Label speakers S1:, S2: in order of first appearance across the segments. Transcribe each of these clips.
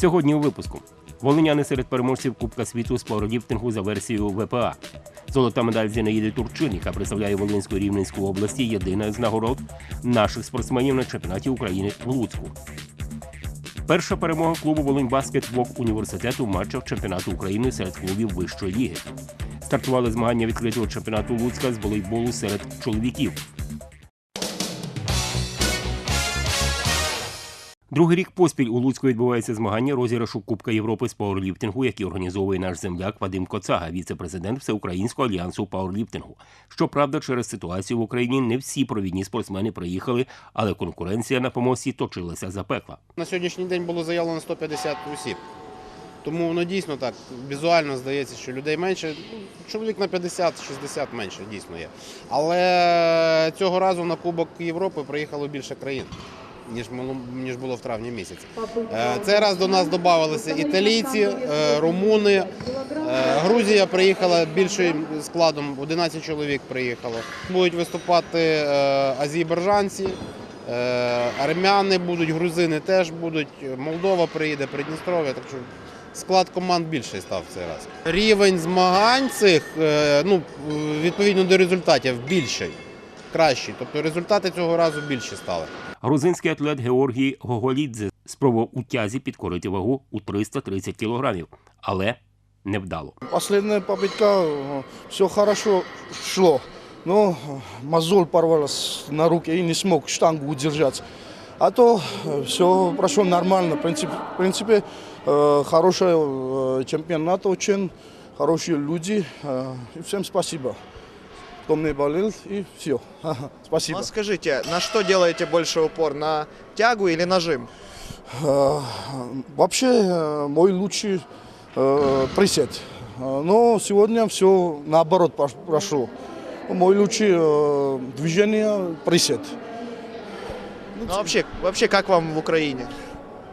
S1: Сьогодні у випуску волиняни серед переможців Кубка світу з пауерліфтингу за версією ВПА. Золота медаль Зінаїди Турчин, яка представляє Волинську Рівненську області, єдина з нагород наших спортсменів на чемпіонаті України в Луцьку. Перша перемога клубу Волиньбаскет ВОК університету в матчах чемпіонату України серед клубів вищої ліги. Стартували змагання відкритого чемпіонату Луцька з волейболу серед чоловіків. Другий рік поспіль у Луцьку відбувається змагання розіграшу Кубка Європи з пауерліфтингу, які організовує наш земляк Вадим Коцага, віце-президент Всеукраїнського альянсу пауерліфтингу. Щоправда, через ситуацію в Україні не всі провідні спортсмени приїхали, але конкуренція на помості точилася запекла.
S2: На сьогоднішній день було заявлено 150 осіб. Тому воно дійсно так візуально здається, що людей менше. Ну, Чоловік на 50-60 менше дійсно є. Але цього разу на Кубок Європи приїхало більше країн, ніж було, ніж було в травні місяці. Е, Цей раз до нас додавалися італійці, е, румуни. Е, Грузія приїхала більшим складом, 11 чоловік приїхало. Будуть виступати азербайджанці, е, армяни будуть, грузини теж будуть, Молдова приїде, Придністров'я. Так що склад команд більший став в цей раз. Рівень змагань цих, ну, відповідно до результатів, більший, кращий. Тобто результати цього разу більші стали.
S1: Грузинський атлет Георгій Гоголідзе спробував у тязі підкорити вагу у 330 кілограмів, але невдало.
S3: Последняя попытка, все хорошо шло, но мозоль порвалась на руке и не смог штангу удержать. А то все прошло нормально. В принципе, в принципе э, хороший э, чемпионат очень, хорошие люди. Э, и всем спасибо, Кто мне болел, и все. Спасибо.
S4: Ну, а скажите, на что делаете больше упор? На тягу или нажим?
S3: Э, Вообще э, мой лучший э, присед. Э, Но сегодня все наоборот прошло. Мой лучший э, движение присед.
S4: Ну, вообще, вообще, как вам в Украине?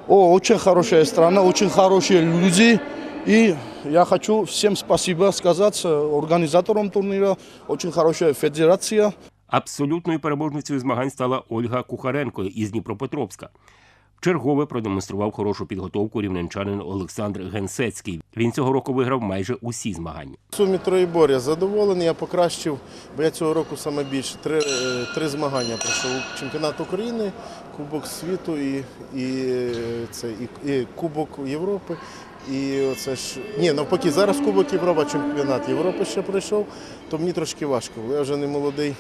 S3: О, очень хорошая страна, очень хорошие люди. И я хочу всем спасибо сказать организаторам турнира. Очень хорошая федерация.
S1: Абсолютною переможницею змагань стала Ольга Кухаренко із Дніпропетровська. Вчергове продемонстрував хорошу підготовку рівненчанин Олександр Генсецький. Він цього року виграв майже усі змагання.
S5: В сумі троєбор я задоволений, я покращив, бо я цього року саме більше. Три, е, три змагання пройшов. Чемпіонат України, Кубок світу і, і, е, це, і, і Кубок Європи. І оце ж ні, навпаки, зараз Кубок Європи, чемпіонат Європи ще пройшов, то мені трошки важко. Я вже не молодий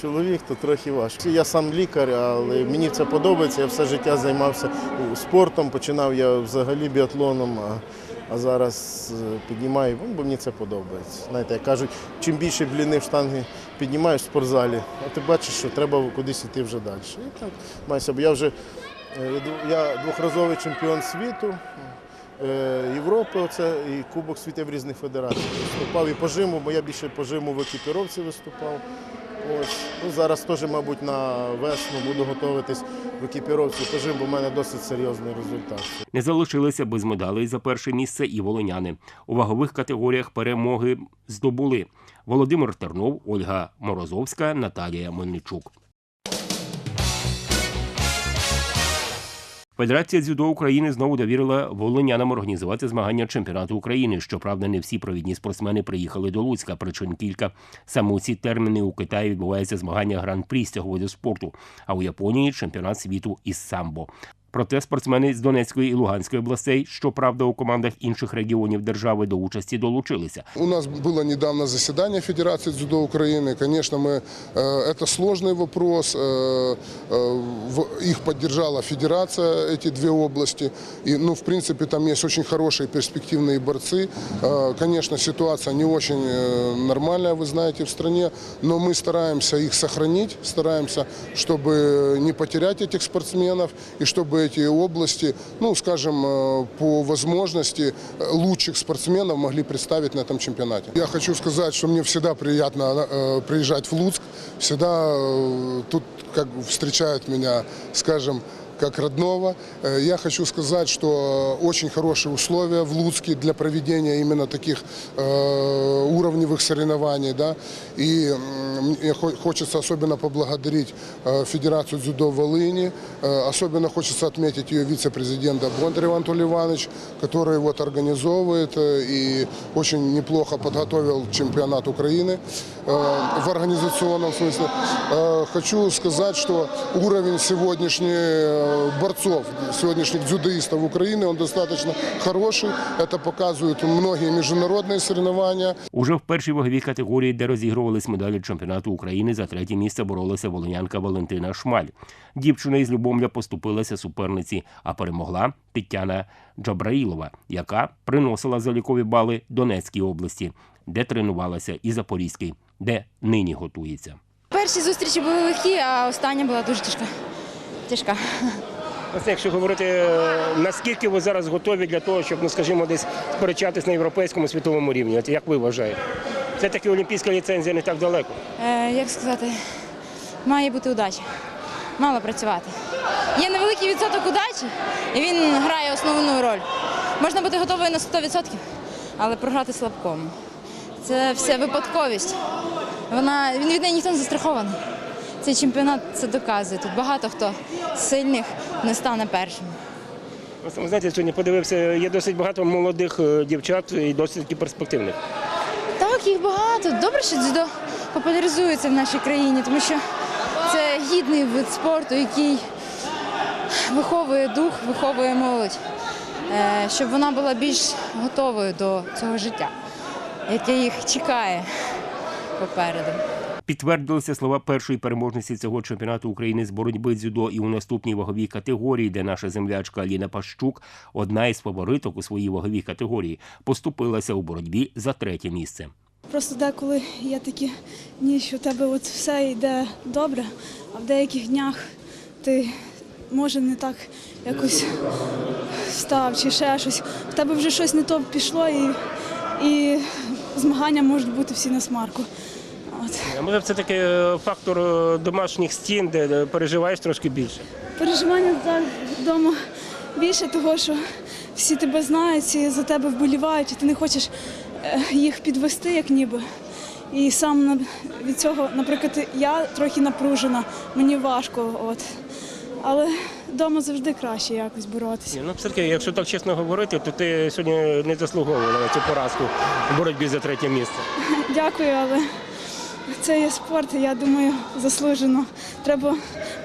S5: чоловік, то трохи важко. Я сам лікар, але мені це подобається. Я все життя займався спортом, починав я взагалі біатлоном. А а зараз е, піднімаю, ну, бо мені це подобається. Знаєте, як кажуть, чим більше бліни в штанги піднімаєш в спортзалі, а ти бачиш, що треба кудись йти вже далі. І так маюся, бо я вже е, я двохразовий чемпіон світу. Е, Європи, оце і Кубок світу в різних федераціях. Виступав і по жиму, бо я більше по жиму в екіпіровці виступав. Ось. Ну, зараз теж, мабуть, на весну буду готуватись в екіпіровці по жим, бо в мене досить серйозний результат.
S1: Не залишилися без медалей за перше місце і волиняни. У вагових категоріях перемоги здобули Володимир Тернов, Ольга Морозовська, Наталія Мельничук. Федерація дзюдо України знову довірила волинянам організувати змагання чемпіонату України. Щоправда, не всі провідні спортсмени приїхали до Луцька. Причин кілька. Саме у ці терміни у Китаї відбувається змагання гран-прі з цього виду спорту, а у Японії чемпіонат світу із самбо. Проте спортсмени з Донецької і Луганської областей, щоправда, у командах інших регіонів держави до участі долучилися.
S6: У нас было недавно заседание Федерации дзюдо Украины. Конечно, мы, э, это сложный вопрос. Э, э, в- их поддержала Федерация, эти две области. И, ну, в принципе, там есть очень хорошие перспективные борцы. Э, конечно, ситуация не очень э, нормальная, вы знаете, в стране, но мы стараемся их сохранить, стараемся, чтобы не потерять этих спортсменов и чтобы эти области, ну, скажем, э, по возможности э, лучших спортсменов могли представить на этом чемпионате. Я хочу сказать, что мне всегда приятно э, приезжать в Луцк, всегда э, тут как бы встречают меня, скажем, как родного. Э, Я хочу сказать, что очень хорошие условия в Луцке для проведения именно таких э, уровневых соревнований. Да? И м, мне хо- хочется особенно поблагодарить э, Федерацию дзюдо Волыни. Э, Особенно хочется отметить ее вице-президента Бондарева Анатолий Иванович, который вот организовывает э, и очень неплохо подготовил чемпионат Украины э, в организационном смысле. Э, Хочу сказать, что уровень сегодняшних э, борцов, сегодняшних дзюдоистов Украины, он достаточно хороший. Это показывают многие международные соревнования.
S1: Уже в першій ваговій категорії, де розігрувались медалі чемпіонату України, за третє місце боролася волинянка Валентина Шмаль. Дівчина із Любомля поступилася суперниці, а перемогла Тетяна Джабраїлова, яка приносила залікові бали Донецькій області, де тренувалася, і Запорізькій, де нині готується.
S7: Перші зустрічі були легкі, а остання була дуже тяжка. Тяжка.
S1: Власне, якщо говорити, е, наскільки ви зараз готові для того, щоб, ну скажімо, десь сперечатись на європейському світовому рівні? От як ви вважаєте? Це таки олімпійська ліцензія не так далеко.
S7: Е, як сказати, має бути удача. Мало працювати. Є невеликий відсоток удачі, і він грає основну роль. Можна бути готовою на 100%, але програти слабкому. Це все випадковість. Вона, він від неї ніхто не застрахований. Цей чемпіонат це доказує. Тут багато хто з сильних не стане першим.
S1: Ви знаєте, сьогодні подивився, є досить багато молодих е, дівчат і досить таки перспективних.
S7: Так, їх багато. Добре, що дзюдо популяризується в нашій країні, тому що це гідний вид спорту, який виховує дух, виховує молодь, Е, щоб вона була більш готовою до цього життя, яке їх чекає попереду.
S1: Підтвердилися слова першої переможниці цього чемпіонату України з боротьби дзюдо і у наступній ваговій категорії, де наша землячка Аліна Пащук, одна із фавориток у своїй ваговій категорії, поступилася у боротьбі за третє місце.
S8: Просто деколи є такі дні, що в тебе от все йде добре, а в деяких днях ти може не так якось став чи ще щось. В тебе вже щось не то пішло і, і змагання можуть бути всі на смарку. От.
S1: А може це таки е, фактор е, домашніх стін, де переживаєш трошки більше?
S8: Переживання так вдома більше, того, що всі тебе знають, всі за тебе вболівають, і ти не хочеш е, їх підвести, як ніби. І сам від цього, наприклад, я трохи напружена, мені важко. От. Але вдома завжди краще якось боротися.
S1: Ну, все-таки, якщо так чесно говорити, то ти сьогодні не заслуговувала на цю поразку в боротьбі за третє місце.
S8: Дякую, але це є спорт, я думаю, заслужено. Треба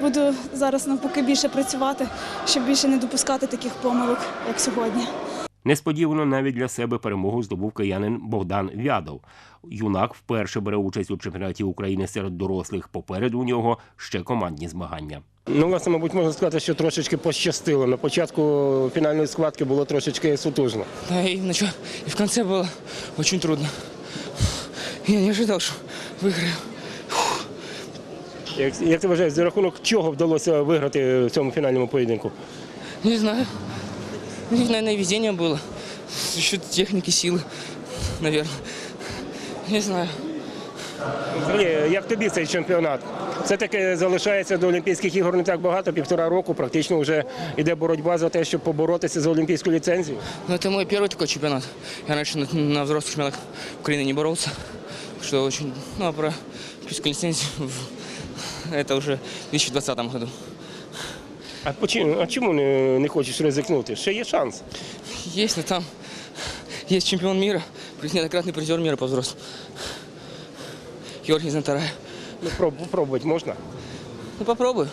S8: буду зараз навпаки більше працювати, щоб більше не допускати таких помилок, як сьогодні.
S1: Несподівано навіть для себе перемогу здобув киянин Богдан Вядов. Юнак вперше бере участь у чемпіонаті України серед дорослих. Попереду у нього ще командні змагання. Ну, власне, мабуть, можна сказати, що трошечки пощастило. На початку фінальної схватки було трошечки сутужно.
S9: Да, и, в нач- и в конце было очень трудно. Я не ожидал, что выиграю.
S1: Як, як ти вважаєш, за рахунок чого вдалося виграти в цьому фінальному поєдинку?
S9: Не знаю. У них, наверное, и везение было. За счет техники, силы, наверное. Не знаю.
S1: Взагалі, як тобі цей чемпіонат? Все-таки залишається до Олімпійських ігор не так багато, півтора року. Практично вже йде боротьба за те, щоб поборотися за олімпійську ліцензію.
S9: Но это мой первый такой чемпионат. Я раньше на, на взрослых чемпионатах Украины не боролся. Что очень... Ну, а про олимпийскую лицензию в- это уже в 2020 году.
S1: А, почему, а чому не, не хочеш ризикнути? Ще є шанс.
S9: Есть, но там есть чемпион мира, неоднократный призер мира по взрослым. Георгий Зантарай.
S1: Ну, проб, попробувати можна.
S9: Ну, попробую.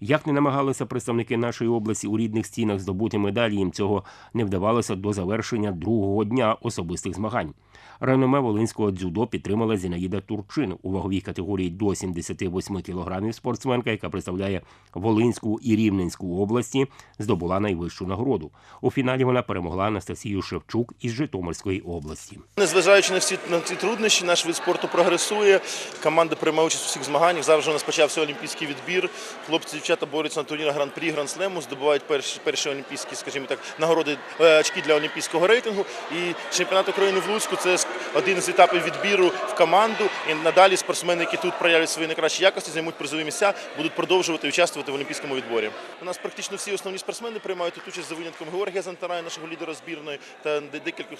S1: Як не намагалися представники нашої області у рідних стінах здобути медалі, їм цього не вдавалося до завершення другого дня особистих змагань. Реноме волинського дзюдо підтримала Зінаїда Турчин у ваговій категорії до 78 кілограмів. Спортсменка, яка представляє Волинську і Рівненську області, здобула найвищу нагороду. У фіналі вона перемогла Анастасію Шевчук із Житомирської області.
S10: Незважаючи на всі на ці труднощі, наш вид спорту прогресує. Команда приймає участь у всіх змаганнях. Вже у нас почався олімпійський відбір. Хлопці, дівчата борються на турнірах гран-прі, гран-слему, здобувають перші, перші олімпійські, скажімо так, нагороди е, очки для олімпійського рейтингу. І чемпіонат України в Луцьку це один з етапів відбіру в команду. І надалі спортсмени, які тут проявлять свої найкращі якості, займуть призові місця, будуть продовжувати участвувати в олімпійському відборі. У нас практично всі основні спортсмени приймають тут участь за винятком Георгія Зантарая, нашого лідера збірної, та декількох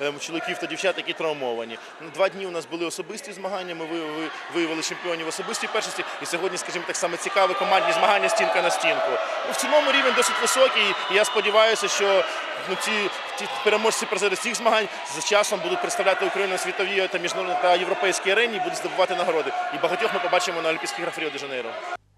S10: ем, чоловіків та дівчат, які травмовані. На Два дні у нас були особисті змагання. Ми ви- ви- виявили чемпіонів особистій першості. І сьогодні, скажімо так само цікаві командні змагання стінка на стінку. Ну, в цілому рівень досить високий. І я сподіваюся, що ну, ці переможці призери цих змагань з часом будуть представляти Україну світовій та міжнародній та європейській арені будуть здобувати нагороди. І багатьох ми побачимо на Олімпійських Ріо де Жанейро.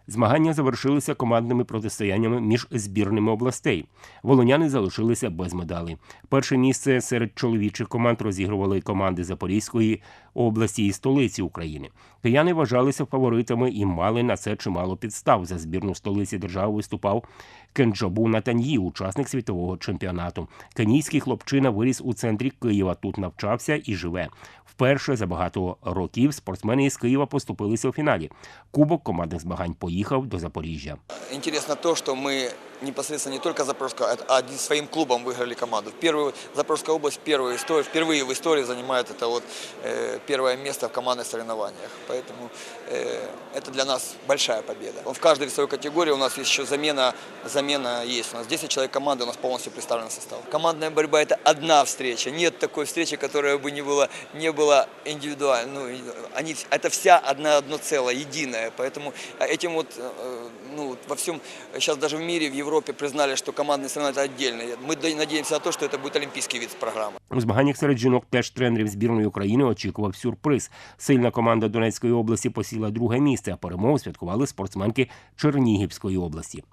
S1: Змагання завершилися командними протистояннями між збірними областей. Волоняни залишилися без медалей. Перше місце серед чоловічих команд розігрували команди Запорізької області і столиці України. Кияни вважалися фаворитами і мали на це чимало підстав. За збірну столиці держави виступав Кенджабу Натаньї, учасник світового чемпіонату. Кенійський хлопчина виріс у центрі Києва. Тут навчався і живе. Вперше за багато років спортсмени із Києва поступилися у фіналі. Кубок командних змагань поїхав поїхав до Запоріжжя.
S11: Інтересно то, що ми непосредственно не только Запорізька, а, а своим клубом выиграли команду. Першу, Запорожская область першу історію, впервые в истории займає это вот э, е, перше місце в командных соревнованиях. Поэтому э, е, це для нас большая победа. В каждой весовій категории у нас есть еще замена, замена есть У нас 10 человек команды у нас полностью представлен состав. Командная борьба – это одна встреча. Нет такой встречи, которая бы не была, не была индивидуальной. Ну, они, это вся одна, одно целое, единое. Поэтому а, этим вот э, ну, вот во всем, сейчас даже в мире, в Европе признали, что командные соревнования это отдельные. Мы д- надеемся на то, что это будет олимпийский вид программы.
S1: У змаганнях серед жінок теж тренерів збірної України очікував сюрприз. Сильна команда Донецької області посіла друге місце, а перемогу святкували спортсменки Чернігівської області.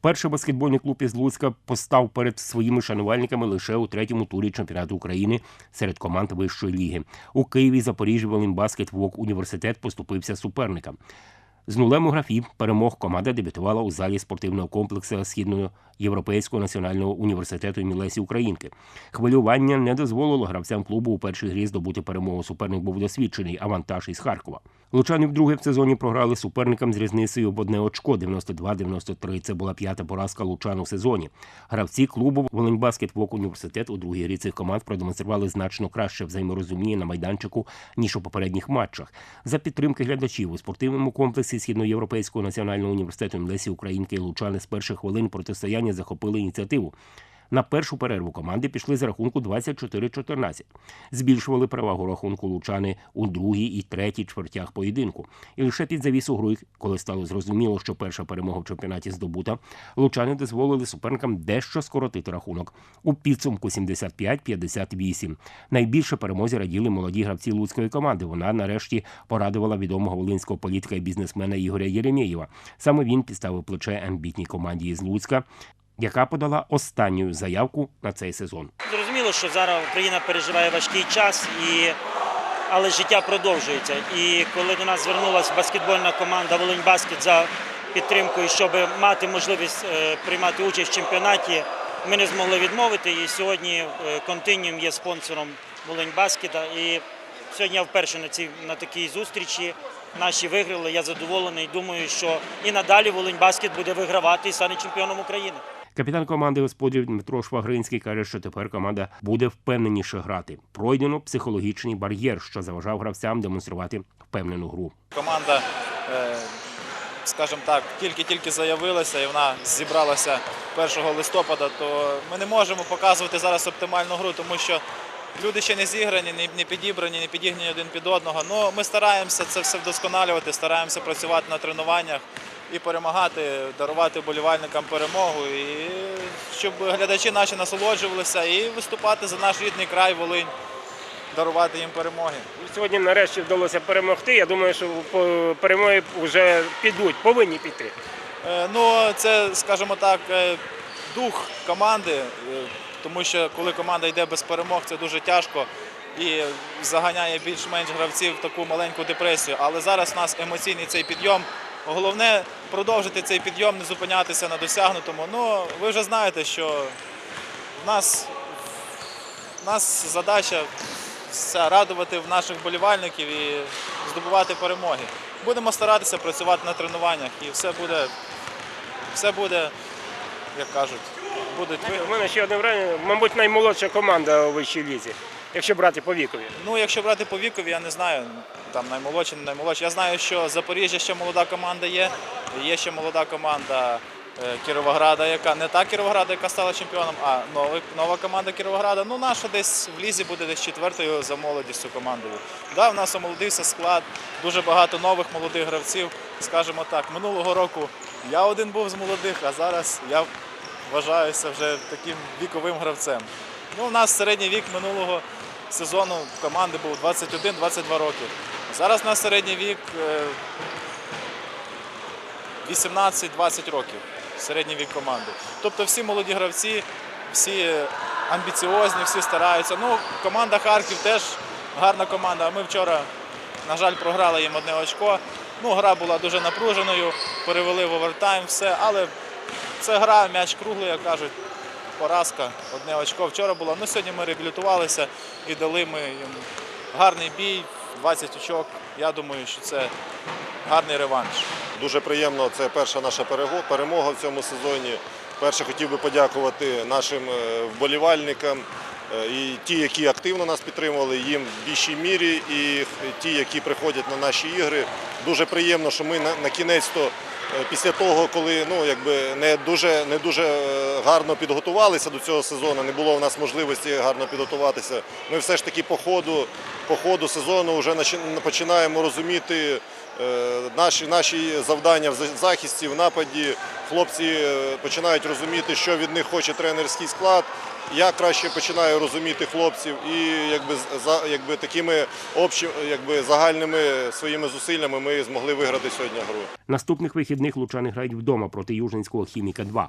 S1: Вперше баскетбольний клуб із Луцька постав перед своїми шанувальниками лише у третьому турі чемпіонату України серед команд вищої ліги. У Києві Запоріжжя Волинбаскет ВОК університет поступився суперникам. З нулем у графі перемог команда дебютувала у залі спортивного комплексу Східноєвропейського національного університету імені Лесі Українки. Хвилювання не дозволило гравцям клубу у першій грі здобути перемогу. Суперник був досвідчений авантаж із Харкова. Лучани вдруге в сезоні програли суперникам з різницею в одне очко 92-93. Це була п'ята поразка Лучан у сезоні. Гравці клубу Волиньбаскет Вок університет у другій грі цих команд продемонстрували значно краще взаєморозуміння на майданчику ніж у попередніх матчах. За підтримки глядачів у спортивному комплексі Східноєвропейського національного університету імені Лесі Українки Лучани з перших хвилин протистояння захопили ініціативу. На першу перерву команди пішли з рахунку 24-14. Збільшували перевагу рахунку лучани у другій і третій чвертях поєдинку. І лише під завісу гри, коли стало зрозуміло, що перша перемога в чемпіонаті здобута, лучани дозволили суперникам дещо скоротити рахунок у підсумку 75-58. Найбільше перемозі раділи молоді гравці луцької команди. Вона нарешті порадувала відомого волинського політика і бізнесмена Ігоря Єремєєва. Саме він підставив плече амбітній команді із Луцька, яка подала останню заявку на цей сезон.
S12: Зрозуміло, що зараз Україна переживає важкий час, і... але життя продовжується. І коли до нас звернулася баскетбольна команда Волиньбаскет за підтримкою, щоб мати можливість е, приймати участь в чемпіонаті, ми не змогли відмовити. І сьогодні е, Континіум є спонсором Волиньбаскета. І сьогодні я вперше на цій на такій зустрічі. Наші виграли. Я задоволений. Думаю, що і надалі Волиньбаскет буде вигравати і стане чемпіоном України.
S1: Капітан команди господарів Дмитро Швагринський каже, що тепер команда буде впевненіше грати. Пройдено психологічний бар'єр, що заважав гравцям демонструвати впевнену гру.
S13: Команда, е, скажімо так, тільки-тільки заявилася і вона зібралася 1 листопада, то ми не можемо показувати зараз оптимальну гру, тому що люди ще не зіграні, не- підібрані, не підігнані один під одного. Ну, ми стараємося це все вдосконалювати, стараємося працювати на тренуваннях і перемагати, дарувати болівальникам перемогу, і щоб глядачі наші насолоджувалися і виступати за наш рідний край Волинь, дарувати їм перемоги.
S14: Сьогодні нарешті вдалося перемогти. Я думаю, що перемоги вже підуть, повинні піти.
S13: Е, Ну, це, скажімо так, е, дух команди, е, тому що коли команда йде без перемог, це дуже тяжко і заганяє більш-менш гравців в таку маленьку депресію. Але зараз у нас емоційний цей підйом. Головне продовжити цей підйом, не зупинятися на досягнутому. Ну, ви вже знаєте, що в нас, в нас задача радувати наших болівальників і здобувати перемоги. Будемо старатися працювати на тренуваннях і все буде, все буде, як кажуть, будуть.
S14: У мене ще одне враження, мабуть, наймолодша команда у вищій лізі, якщо брати по вікові.
S13: Ну, якщо брати по вікові, я не знаю, там наймолодші, не наймолодші. Я знаю, що Запоріжжя ще молода команда є. Є ще молода команда е, Кіровограда, яка не та Кіровограда, яка стала чемпіоном, а новий, нова команда Кіровограда. Ну, наша десь в лізі буде десь четвертою за молодістю командою. Да, в нас омолодився склад, дуже багато нових молодих гравців. Скажімо так, минулого року я один був з молодих, а зараз я вважаюся вже таким віковим гравцем. Ну, у нас середній вік минулого сезону команди був 21-22 роки. Зараз у нас середній вік е, 18-20 років. Середній вік команди. Тобто всі молоді гравці, всі амбіціозні, всі стараються. Ну, команда Харків теж гарна команда. Ми вчора, на жаль, програли їм одне очко. Ну, гра була дуже напруженою, перевели в овертайм, все, але це гра, м'яч круглий, як кажуть. Поразка, одне очко вчора було. Ну, сьогодні ми реабілітувалися і дали ми їм гарний бій, 20 очок. Я думаю, що це гарний реванш.
S15: Дуже приємно, це перша наша перемога в цьому сезоні. Перше хотів би подякувати нашим е, вболівальникам е, і ті, які активно нас підтримували, їм в більшій мірі, і ті, які приходять на наші ігри. Дуже приємно, що ми на, кінець-то після того, коли ну, якби не дуже, не дуже е, гарно підготувалися до цього сезону, не було в нас можливості гарно підготуватися. Ми все ж таки по ходу, по ходу сезону вже починаємо розуміти е, наші, наші завдання в захисті, в нападі. Хлопці е, починають розуміти, що від них хоче тренерський склад. Я краще починаю розуміти хлопців і якби, за, якби такими общі, якби загальними своїми зусиллями ми змогли виграти сьогодні гру.
S1: Наступних вихідних лучани грають вдома проти Южненського хіміка 2.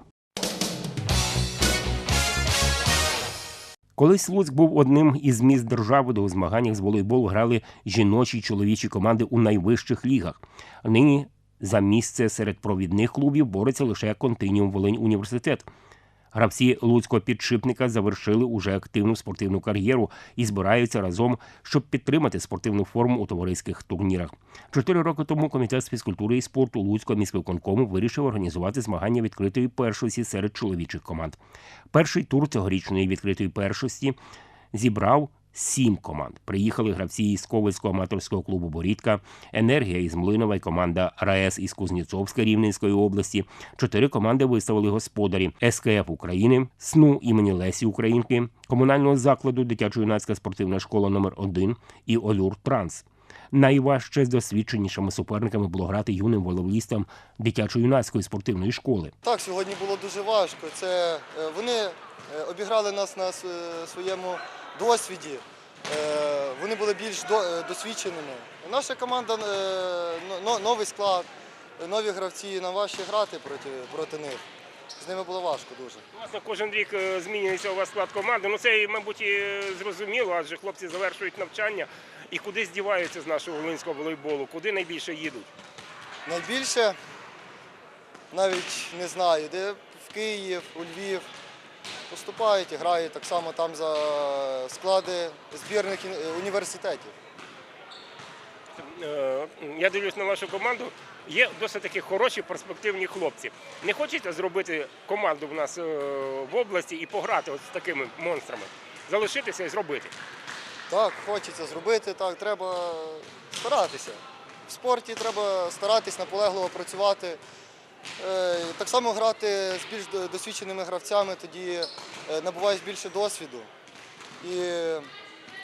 S1: Колись Луцьк був одним із міст держави, де у змаганнях з волейболу грали жіночі й чоловічі команди у найвищих лігах. Нині за місце серед провідних клубів бореться лише Континіум Волинь університет. Гравці луцького підшипника завершили уже активну спортивну кар'єру і збираються разом, щоб підтримати спортивну форму у товариських турнірах. Чотири роки тому комітет з фізкультури і спорту Луцького міськвиконкому вирішив організувати змагання відкритої першості серед чоловічих команд. Перший тур цьогорічної відкритої першості зібрав сім команд. Приїхали гравці із Ковальського аматорського клубу Борідка, Енергія із Млинова і команда РАЕС із Кузнєцовська Рівненської області. Чотири команди виставили господарі СКФ України, СНУ імені Лесі Українки, комунального закладу дитячо-юнацька спортивна школа номер 1 і Олюр Транс. Найважче з досвідченішими суперниками було грати юним волейболістам дитячо-юнацької спортивної школи.
S16: Так, сьогодні було дуже важко. Це е, вони е, обіграли нас на своєму досвіді. Е, Вони були більш е, досвідченими. Наша команда е, но- но- новий склад, нові гравці. Нам важче грати проти, проти них. З ними було важко дуже.
S14: Власне, кожен рік змінюється у вас склад команди. Ну це, мабуть, і зрозуміло, адже хлопці завершують навчання і куди здіваються з нашого волинського волейболу, куди найбільше їдуть.
S16: Найбільше навіть не знаю, де в Київ, у Львів. Поступають і грають так само там за склади збірних університетів.
S14: Е, Я дивлюсь на вашу команду. Є досить таки хороші перспективні хлопці. Не хочете зробити команду в нас е, в області і пограти от з такими монстрами? Залишитися і зробити.
S16: Так, хочеться зробити, так, треба старатися. В спорті треба старатись наполегливо працювати. Е, Так само грати з більш досвідченими гравцями, тоді е, набуваєш більше досвіду. І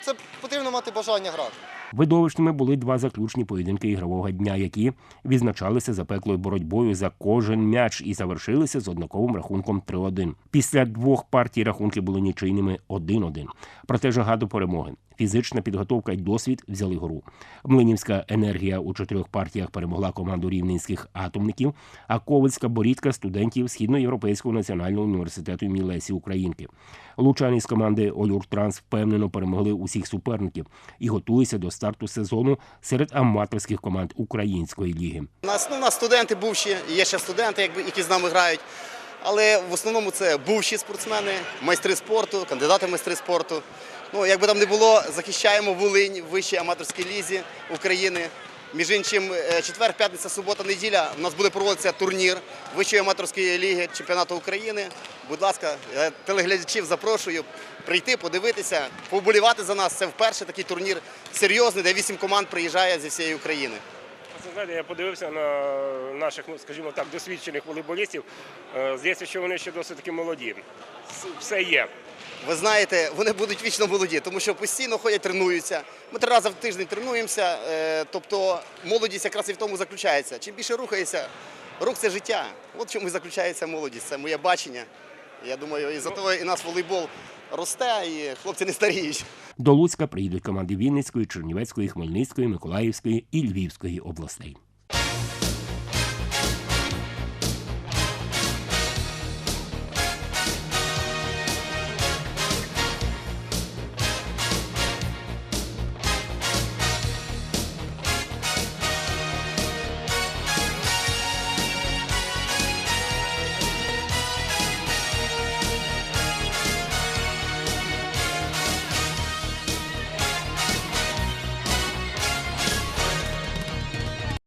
S16: це потрібно мати бажання грати.
S1: Видовищними були два заключні поєдинки ігрового дня, які відзначалися запеклою боротьбою за кожен м'яч і завершилися з однаковим рахунком 3-1. Після двох партій рахунки були нічийними 1-1. Проте жага до перемоги. Фізична підготовка й досвід взяли гру. Млинівська енергія у чотирьох партіях перемогла команду рівненських атомників, а Ковальська борідка студентів Східноєвропейського національного університету імені Лесі Українки. Лучани з команди Олюртранс впевнено перемогли усіх суперників і готуються до старту сезону серед аматорських команд української ліги.
S17: Нас, ну, у нас студенти бувші, є ще студенти, які з нами грають. Але в основному це бувші спортсмени, майстри спорту, кандидати в майстри спорту. Ну, як би там не було, захищаємо Волинь в вищій аматорській лізі України. Між іншим, е, четвер, п'ятниця, субота, неділя у нас буде проводитися турнір Вищої аматорської ліги чемпіонату України. Будь ласка, телеглядачів запрошую прийти, подивитися, поболівати за нас. Це вперше такий турнір серйозний, де вісім команд приїжджає зі всієї України.
S14: Знаєте, я подивився на наших, ну скажімо так, досвідчених волейболістів. Е, Здається, що вони ще досить таки молоді. Все є.
S17: Ви знаєте, вони будуть вічно молоді, тому що постійно ходять, тренуються. Ми три рази в тиждень тренуємося. е, Тобто молодість якраз і в тому заключається. Чим більше рухаєшся, рух це життя. От в чому і заключається молодість. Це моє бачення. Я думаю, і за того і наш волейбол росте, і хлопці не старіють.
S1: До Луцька приїдуть команди Вінницької, Чернівецької, Хмельницької, Миколаївської і Львівської областей.